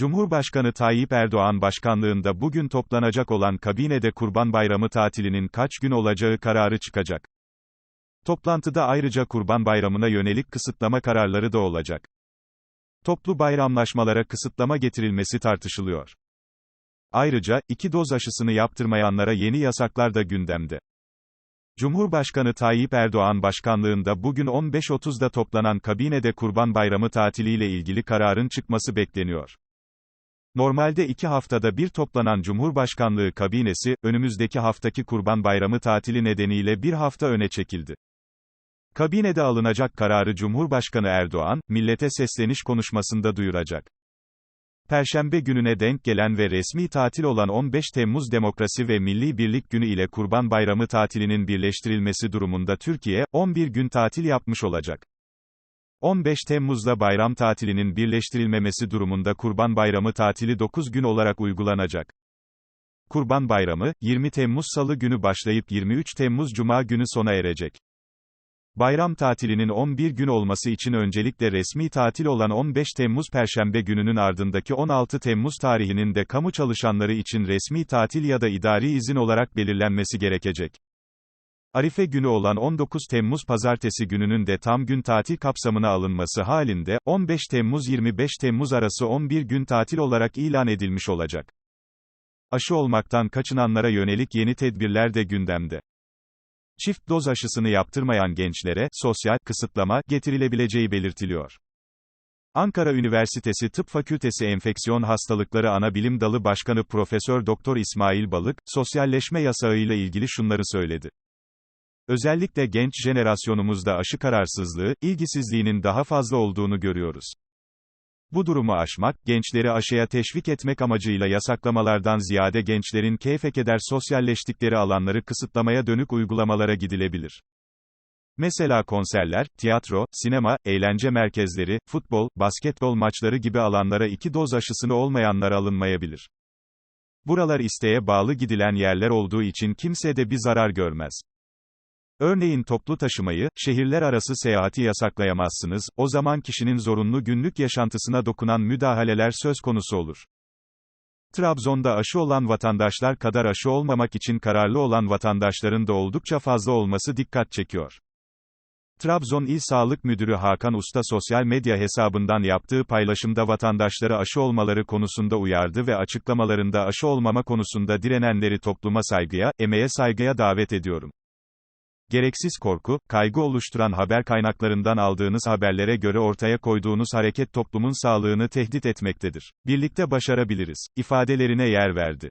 Cumhurbaşkanı Tayyip Erdoğan başkanlığında bugün toplanacak olan kabinede Kurban Bayramı tatilinin kaç gün olacağı kararı çıkacak. Toplantıda ayrıca Kurban Bayramı'na yönelik kısıtlama kararları da olacak. Toplu bayramlaşmalara kısıtlama getirilmesi tartışılıyor. Ayrıca, iki doz aşısını yaptırmayanlara yeni yasaklar da gündemde. Cumhurbaşkanı Tayyip Erdoğan başkanlığında bugün 15.30'da toplanan kabinede Kurban Bayramı tatiliyle ilgili kararın çıkması bekleniyor. Normalde iki haftada bir toplanan Cumhurbaşkanlığı kabinesi, önümüzdeki haftaki Kurban Bayramı tatili nedeniyle bir hafta öne çekildi. Kabinede alınacak kararı Cumhurbaşkanı Erdoğan, millete sesleniş konuşmasında duyuracak. Perşembe gününe denk gelen ve resmi tatil olan 15 Temmuz Demokrasi ve Milli Birlik Günü ile Kurban Bayramı tatilinin birleştirilmesi durumunda Türkiye, 11 gün tatil yapmış olacak. 15 Temmuz'da bayram tatilinin birleştirilmemesi durumunda Kurban Bayramı tatili 9 gün olarak uygulanacak. Kurban Bayramı, 20 Temmuz Salı günü başlayıp 23 Temmuz Cuma günü sona erecek. Bayram tatilinin 11 gün olması için öncelikle resmi tatil olan 15 Temmuz Perşembe gününün ardındaki 16 Temmuz tarihinin de kamu çalışanları için resmi tatil ya da idari izin olarak belirlenmesi gerekecek. Arife günü olan 19 Temmuz Pazartesi gününün de tam gün tatil kapsamına alınması halinde, 15 Temmuz-25 Temmuz arası 11 gün tatil olarak ilan edilmiş olacak. Aşı olmaktan kaçınanlara yönelik yeni tedbirler de gündemde. Çift doz aşısını yaptırmayan gençlere, sosyal, kısıtlama, getirilebileceği belirtiliyor. Ankara Üniversitesi Tıp Fakültesi Enfeksiyon Hastalıkları Anabilim Dalı Başkanı Profesör Doktor İsmail Balık, sosyalleşme yasağıyla ilgili şunları söyledi. Özellikle genç jenerasyonumuzda aşı kararsızlığı, ilgisizliğinin daha fazla olduğunu görüyoruz. Bu durumu aşmak, gençleri aşıya teşvik etmek amacıyla yasaklamalardan ziyade gençlerin keyfekeder sosyalleştikleri alanları kısıtlamaya dönük uygulamalara gidilebilir. Mesela konserler, tiyatro, sinema, eğlence merkezleri, futbol, basketbol maçları gibi alanlara iki doz aşısını olmayanlar alınmayabilir. Buralar isteğe bağlı gidilen yerler olduğu için kimse de bir zarar görmez. Örneğin toplu taşımayı, şehirler arası seyahati yasaklayamazsınız, o zaman kişinin zorunlu günlük yaşantısına dokunan müdahaleler söz konusu olur. Trabzon'da aşı olan vatandaşlar kadar aşı olmamak için kararlı olan vatandaşların da oldukça fazla olması dikkat çekiyor. Trabzon İl Sağlık Müdürü Hakan Usta sosyal medya hesabından yaptığı paylaşımda vatandaşları aşı olmaları konusunda uyardı ve açıklamalarında aşı olmama konusunda direnenleri topluma saygıya, emeğe saygıya davet ediyorum. Gereksiz korku, kaygı oluşturan haber kaynaklarından aldığınız haberlere göre ortaya koyduğunuz hareket toplumun sağlığını tehdit etmektedir. Birlikte başarabiliriz, ifadelerine yer verdi.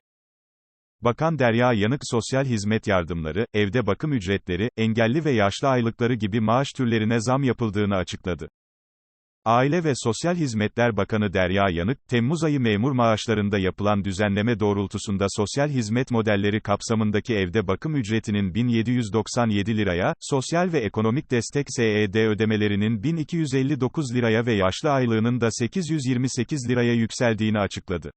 Bakan Derya Yanık sosyal hizmet yardımları, evde bakım ücretleri, engelli ve yaşlı aylıkları gibi maaş türlerine zam yapıldığını açıkladı. Aile ve Sosyal Hizmetler Bakanı Derya Yanık, Temmuz ayı memur maaşlarında yapılan düzenleme doğrultusunda sosyal hizmet modelleri kapsamındaki evde bakım ücretinin 1797 liraya, sosyal ve ekonomik destek SED ödemelerinin 1259 liraya ve yaşlı aylığının da 828 liraya yükseldiğini açıkladı.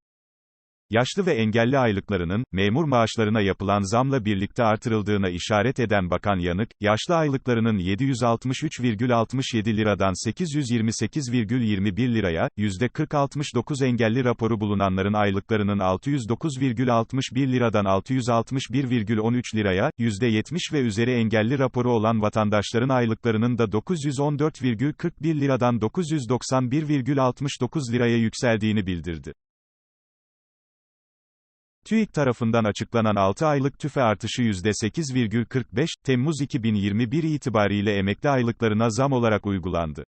Yaşlı ve engelli aylıklarının, memur maaşlarına yapılan zamla birlikte artırıldığına işaret eden Bakan Yanık, yaşlı aylıklarının 763,67 liradan 828,21 liraya, %40-69 engelli raporu bulunanların aylıklarının 609,61 liradan 661,13 liraya, %70 ve üzeri engelli raporu olan vatandaşların aylıklarının da 914,41 liradan 991,69 liraya yükseldiğini bildirdi. TÜİK tarafından açıklanan 6 aylık tüfe artışı %8,45, Temmuz 2021 itibariyle emekli aylıklarına zam olarak uygulandı.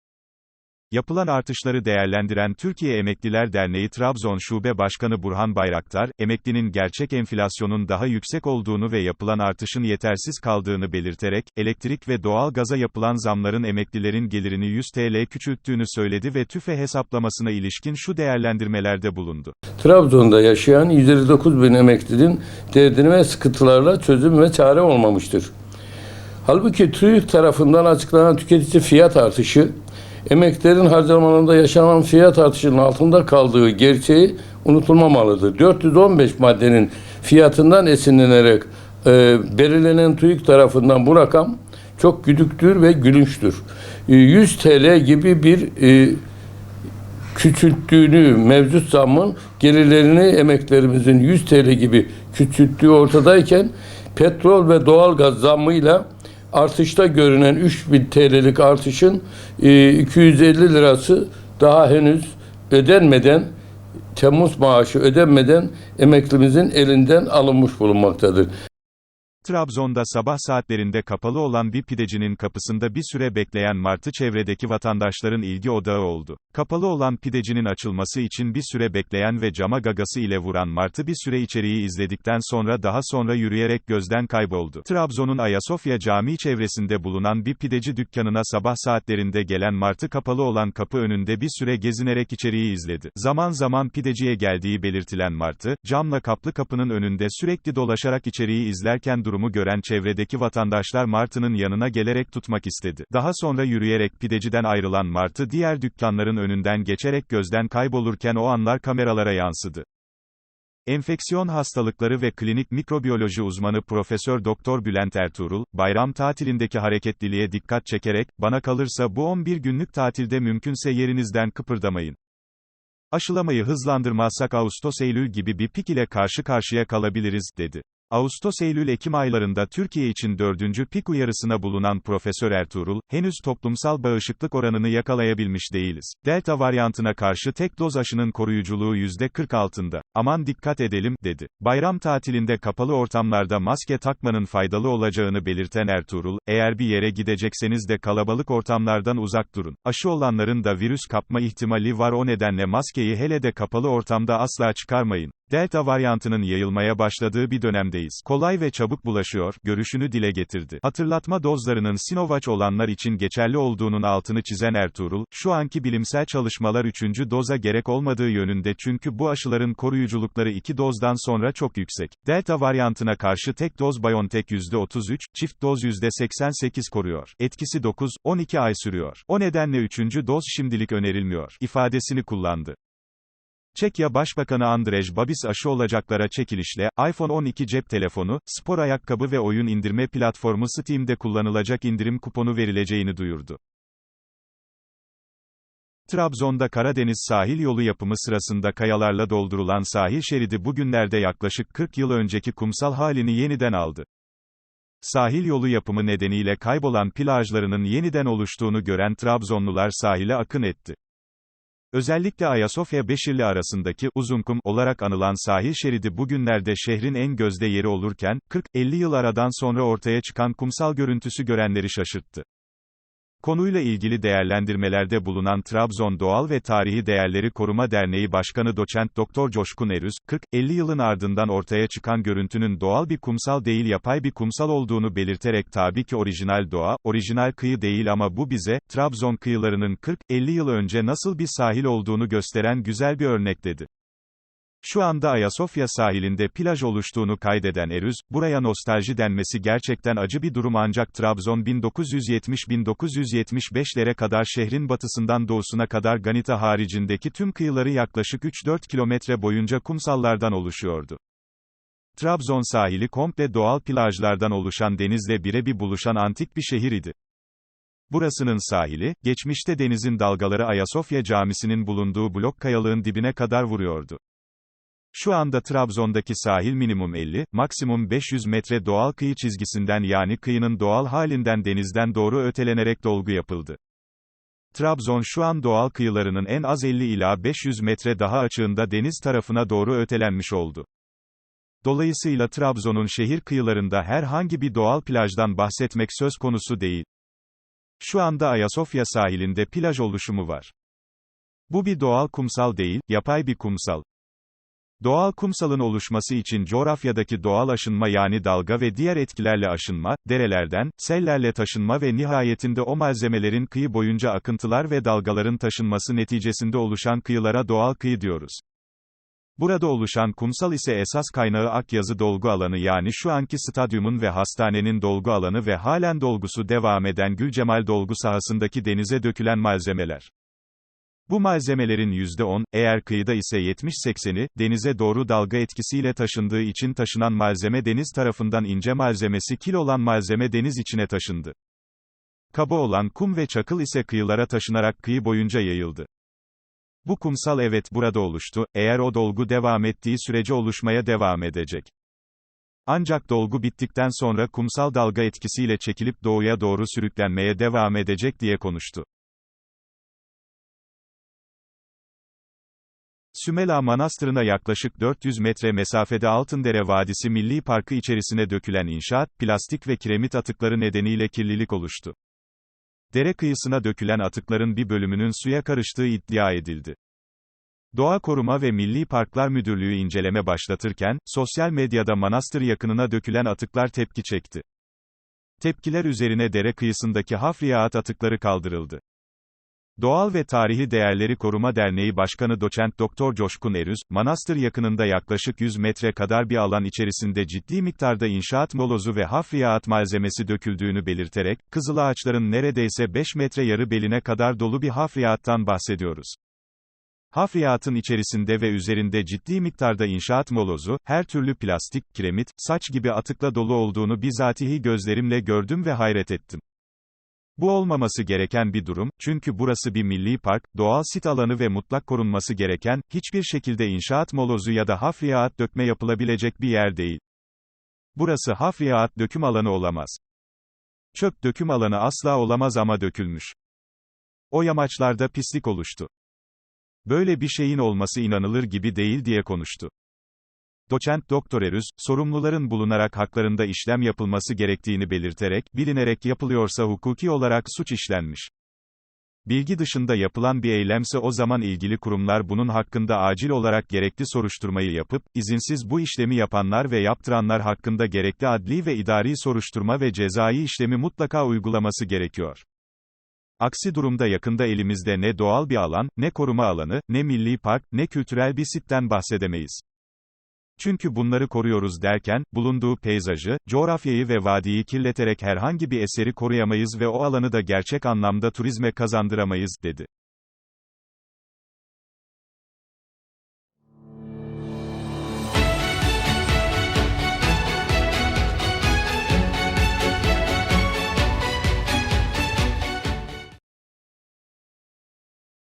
Yapılan artışları değerlendiren Türkiye Emekliler Derneği Trabzon Şube Başkanı Burhan Bayraktar, emeklinin gerçek enflasyonun daha yüksek olduğunu ve yapılan artışın yetersiz kaldığını belirterek, elektrik ve doğal gaza yapılan zamların emeklilerin gelirini 100 TL küçülttüğünü söyledi ve tüfe hesaplamasına ilişkin şu değerlendirmelerde bulundu. Trabzon'da yaşayan 159 bin emeklinin derdine ve sıkıntılarla çözüm ve çare olmamıştır. Halbuki TÜİK tarafından açıklanan tüketici fiyat artışı, emeklerin harcamalarında yaşanan fiyat artışının altında kaldığı gerçeği unutulmamalıdır. 415 maddenin fiyatından esinlenerek e, belirlenen TÜİK tarafından bu rakam çok güdüktür ve gülünçtür. E, 100 TL gibi bir e, küçülttüğünü, mevcut zammın gelirlerini emeklerimizin 100 TL gibi küçülttüğü ortadayken petrol ve doğalgaz zammıyla artışta görünen 3000 TL'lik artışın e, 250 lirası daha henüz ödenmeden Temmuz maaşı ödenmeden emeklimizin elinden alınmış bulunmaktadır. Trabzon'da sabah saatlerinde kapalı olan bir pidecinin kapısında bir süre bekleyen Martı çevredeki vatandaşların ilgi odağı oldu. Kapalı olan pidecinin açılması için bir süre bekleyen ve cama gagası ile vuran Martı bir süre içeriği izledikten sonra daha sonra yürüyerek gözden kayboldu. Trabzon'un Ayasofya Camii çevresinde bulunan bir pideci dükkanına sabah saatlerinde gelen Martı kapalı olan kapı önünde bir süre gezinerek içeriği izledi. Zaman zaman pideciye geldiği belirtilen Martı, camla kaplı kapının önünde sürekli dolaşarak içeriği izlerken durumu gören çevredeki vatandaşlar Martı'nın yanına gelerek tutmak istedi. Daha sonra yürüyerek pideciden ayrılan Martı diğer dükkanların önünden geçerek gözden kaybolurken o anlar kameralara yansıdı. Enfeksiyon hastalıkları ve klinik mikrobiyoloji uzmanı Profesör Doktor Bülent Ertuğrul, bayram tatilindeki hareketliliğe dikkat çekerek, bana kalırsa bu 11 günlük tatilde mümkünse yerinizden kıpırdamayın. Aşılamayı hızlandırmazsak Ağustos-Eylül gibi bir pik ile karşı karşıya kalabiliriz, dedi. Ağustos-Eylül-Ekim aylarında Türkiye için dördüncü pik uyarısına bulunan Profesör Ertuğrul, henüz toplumsal bağışıklık oranını yakalayabilmiş değiliz. Delta varyantına karşı tek doz aşının koruyuculuğu %40 altında. Aman dikkat edelim, dedi. Bayram tatilinde kapalı ortamlarda maske takmanın faydalı olacağını belirten Ertuğrul, eğer bir yere gidecekseniz de kalabalık ortamlardan uzak durun. Aşı olanların da virüs kapma ihtimali var o nedenle maskeyi hele de kapalı ortamda asla çıkarmayın. Delta varyantının yayılmaya başladığı bir dönemdeyiz. Kolay ve çabuk bulaşıyor, görüşünü dile getirdi. Hatırlatma dozlarının Sinovac olanlar için geçerli olduğunun altını çizen Ertuğrul, şu anki bilimsel çalışmalar 3. doza gerek olmadığı yönünde çünkü bu aşıların koruyuculukları 2 dozdan sonra çok yüksek. Delta varyantına karşı tek doz BioNTech %33, çift doz %88 koruyor. Etkisi 9-12 ay sürüyor. O nedenle 3. doz şimdilik önerilmiyor, ifadesini kullandı. Çekya Başbakanı Andrej Babis aşı olacaklara çekilişle, iPhone 12 cep telefonu, spor ayakkabı ve oyun indirme platformu Steam'de kullanılacak indirim kuponu verileceğini duyurdu. Trabzon'da Karadeniz sahil yolu yapımı sırasında kayalarla doldurulan sahil şeridi bugünlerde yaklaşık 40 yıl önceki kumsal halini yeniden aldı. Sahil yolu yapımı nedeniyle kaybolan plajlarının yeniden oluştuğunu gören Trabzonlular sahile akın etti. Özellikle Ayasofya-Beşirli arasındaki Uzunkum olarak anılan sahil şeridi bugünlerde şehrin en gözde yeri olurken, 40-50 yıl aradan sonra ortaya çıkan kumsal görüntüsü görenleri şaşırttı. Konuyla ilgili değerlendirmelerde bulunan Trabzon Doğal ve Tarihi Değerleri Koruma Derneği Başkanı Doçent Doktor Coşkun Erüz, 40-50 yılın ardından ortaya çıkan görüntünün doğal bir kumsal değil yapay bir kumsal olduğunu belirterek tabii ki orijinal doğa, orijinal kıyı değil ama bu bize, Trabzon kıyılarının 40-50 yıl önce nasıl bir sahil olduğunu gösteren güzel bir örnek dedi. Şu anda Ayasofya sahilinde plaj oluştuğunu kaydeden Erüz, buraya nostalji denmesi gerçekten acı bir durum ancak Trabzon 1970-1975'lere kadar şehrin batısından doğusuna kadar Ganita haricindeki tüm kıyıları yaklaşık 3-4 kilometre boyunca kumsallardan oluşuyordu. Trabzon sahili komple doğal plajlardan oluşan denizle birebir buluşan antik bir şehir idi. Burasının sahili, geçmişte denizin dalgaları Ayasofya Camisi'nin bulunduğu blok kayalığın dibine kadar vuruyordu. Şu anda Trabzon'daki sahil minimum 50, maksimum 500 metre doğal kıyı çizgisinden yani kıyının doğal halinden denizden doğru ötelenerek dolgu yapıldı. Trabzon şu an doğal kıyılarının en az 50 ila 500 metre daha açığında deniz tarafına doğru ötelenmiş oldu. Dolayısıyla Trabzon'un şehir kıyılarında herhangi bir doğal plajdan bahsetmek söz konusu değil. Şu anda Ayasofya sahilinde plaj oluşumu var. Bu bir doğal kumsal değil, yapay bir kumsal. Doğal kumsalın oluşması için coğrafyadaki doğal aşınma yani dalga ve diğer etkilerle aşınma, derelerden, sellerle taşınma ve nihayetinde o malzemelerin kıyı boyunca akıntılar ve dalgaların taşınması neticesinde oluşan kıyılara doğal kıyı diyoruz. Burada oluşan kumsal ise esas kaynağı Akyazı dolgu alanı yani şu anki stadyumun ve hastanenin dolgu alanı ve halen dolgusu devam eden Gülcemal dolgu sahasındaki denize dökülen malzemeler. Bu malzemelerin %10, eğer kıyıda ise 70-80'i, denize doğru dalga etkisiyle taşındığı için taşınan malzeme deniz tarafından ince malzemesi kil olan malzeme deniz içine taşındı. Kaba olan kum ve çakıl ise kıyılara taşınarak kıyı boyunca yayıldı. Bu kumsal evet burada oluştu, eğer o dolgu devam ettiği sürece oluşmaya devam edecek. Ancak dolgu bittikten sonra kumsal dalga etkisiyle çekilip doğuya doğru sürüklenmeye devam edecek diye konuştu. Sümela Manastırı'na yaklaşık 400 metre mesafede Altındere Vadisi Milli Parkı içerisine dökülen inşaat, plastik ve kiremit atıkları nedeniyle kirlilik oluştu. Dere kıyısına dökülen atıkların bir bölümünün suya karıştığı iddia edildi. Doğa Koruma ve Milli Parklar Müdürlüğü inceleme başlatırken, sosyal medyada manastır yakınına dökülen atıklar tepki çekti. Tepkiler üzerine dere kıyısındaki hafriyat atıkları kaldırıldı. Doğal ve Tarihi Değerleri Koruma Derneği Başkanı Doçent Doktor Coşkun Erüz, manastır yakınında yaklaşık 100 metre kadar bir alan içerisinde ciddi miktarda inşaat molozu ve hafriyat malzemesi döküldüğünü belirterek, Kızılağaçların neredeyse 5 metre yarı beline kadar dolu bir hafriyattan bahsediyoruz. Hafriyatın içerisinde ve üzerinde ciddi miktarda inşaat molozu, her türlü plastik, kiremit, saç gibi atıkla dolu olduğunu bizatihi gözlerimle gördüm ve hayret ettim. Bu olmaması gereken bir durum, çünkü burası bir milli park, doğal sit alanı ve mutlak korunması gereken, hiçbir şekilde inşaat molozu ya da hafriyat dökme yapılabilecek bir yer değil. Burası hafriyat döküm alanı olamaz. Çöp döküm alanı asla olamaz ama dökülmüş. O yamaçlarda pislik oluştu. Böyle bir şeyin olması inanılır gibi değil diye konuştu. Doçent Doktor Erüz, sorumluların bulunarak haklarında işlem yapılması gerektiğini belirterek, bilinerek yapılıyorsa hukuki olarak suç işlenmiş. Bilgi dışında yapılan bir eylemse o zaman ilgili kurumlar bunun hakkında acil olarak gerekli soruşturmayı yapıp, izinsiz bu işlemi yapanlar ve yaptıranlar hakkında gerekli adli ve idari soruşturma ve cezai işlemi mutlaka uygulaması gerekiyor. Aksi durumda yakında elimizde ne doğal bir alan, ne koruma alanı, ne milli park, ne kültürel bir sitten bahsedemeyiz. Çünkü bunları koruyoruz derken, bulunduğu peyzajı, coğrafyayı ve vadiyi kirleterek herhangi bir eseri koruyamayız ve o alanı da gerçek anlamda turizme kazandıramayız, dedi.